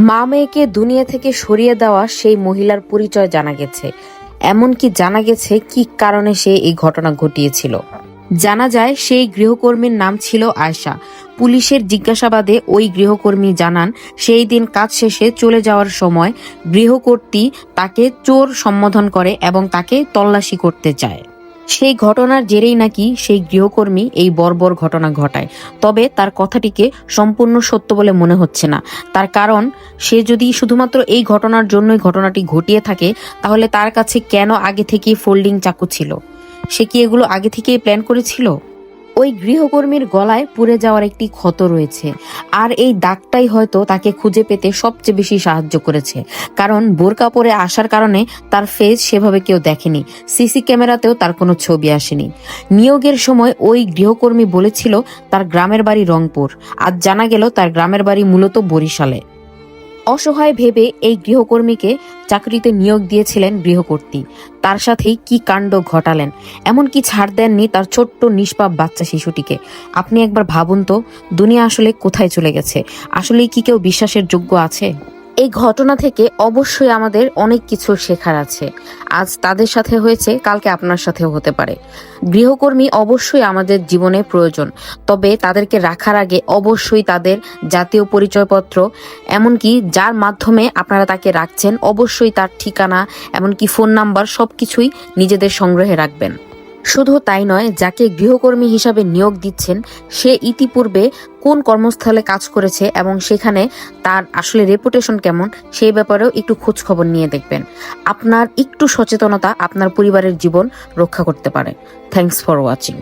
মা মেয়েকে দুনিয়া থেকে সরিয়ে দেওয়া সেই মহিলার পরিচয় জানা গেছে। এমনকি জানা গেছে কি কারণে সে এই ঘটনা ঘটিয়েছিল। জানা যায় সেই গৃহকর্মীর নাম ছিল আয়শা। পুলিশের জিজ্ঞাসাবাদে ওই গৃহকর্মী জানান, সেই দিন কাজ শেষে চলে যাওয়ার সময় গৃহকর্ত্রী তাকে চোর সম্বোধন করে এবং তাকে তল্লাশি করতে চায়। সেই ঘটনার জেরেই নাকি সেই গৃহকর্মী এই বর্বর ঘটনা ঘটায়। তবে তার কথাটিকে সম্পূর্ণ সত্য বলে মনে হচ্ছে না। তার কারণ, সে যদি শুধুমাত্র এই ঘটনার জন্যই ঘটনাটি ঘটিয়ে থাকে, তাহলে তার কাছে কেন আগে থেকে ফোল্ডিং চাকু ছিল? সে কি এগুলো আগে থেকেই প্ল্যান করেছিল? ওই গৃহকর্মীর গলায় পুড়ে যাওয়ার একটি ক্ষত রয়েছে। আর এই দাগটাই হয়তো তাকে খুঁজে পেতে সবচেয়ে বেশি সাহায্য করেছে। কারণ বোরকা পরে আসার কারণে তার ফেস সেভাবে কেউ দেখেনি। সিসি ক্যামেরাতেও তার কোনো ছবি আসেনি। নিয়োগের সময় ওই গৃহকর্মী বলেছিল, তার গ্রামের বাড়ি রংপুর। আজ জানা গেল, তার গ্রামের বাড়ি মূলত বরিশালে। অসহায় ভেবে এই গৃহকর্মীকে চাকরিতে নিয়োগ দিয়েছিলেন গৃহকর্ত্রী তার সাথেই কি কাণ্ড ঘটালেন? এমন কি ছাড় দেননি তার ছোট্ট নিষ্পাপ বাচ্চা শিশুটিকে? আপনি একবার ভাবুন তো, দুনিয়া আসলে কোথায় চলে গেছে? আসলেই কি কেউ বিশ্বাসের যোগ্য আছে? এই ঘটনা থেকে অবশ্যই আমাদের অনেক কিছু শেখার আছে। আজ তাদের সাথে হয়েছে, কালকে আপনার সাথেও হতে পারে। গৃহকর্মী অবশ্যই আমাদের জীবনে প্রয়োজন, তবে তাদেরকে রাখার আগে অবশ্যই তাদের জাতীয় পরিচয়পত্র, এমনকি যার মাধ্যমে আপনারা তাকে রাখছেন, অবশ্যই তার ঠিকানা, এমনকি ফোন নাম্বার সবকিছুই নিজেদের সংগ্রহে রাখবেন। শুধু তাই নয়, যাকে গৃহকর্মী হিসাবে নিয়োগ দিচ্ছেন, সে ইতিপূর্বে কোন কর্মস্থলে কাজ করেছে এবং সেখানে তার আসলে রেপুটেশন কেমন, সেই ব্যাপারেও একটু খোঁজ খবর নিয়ে দেখবেন। আপনার একটু সচেতনতা আপনার পরিবারের জীবন রক্ষা করতে পারে। Thanks for watching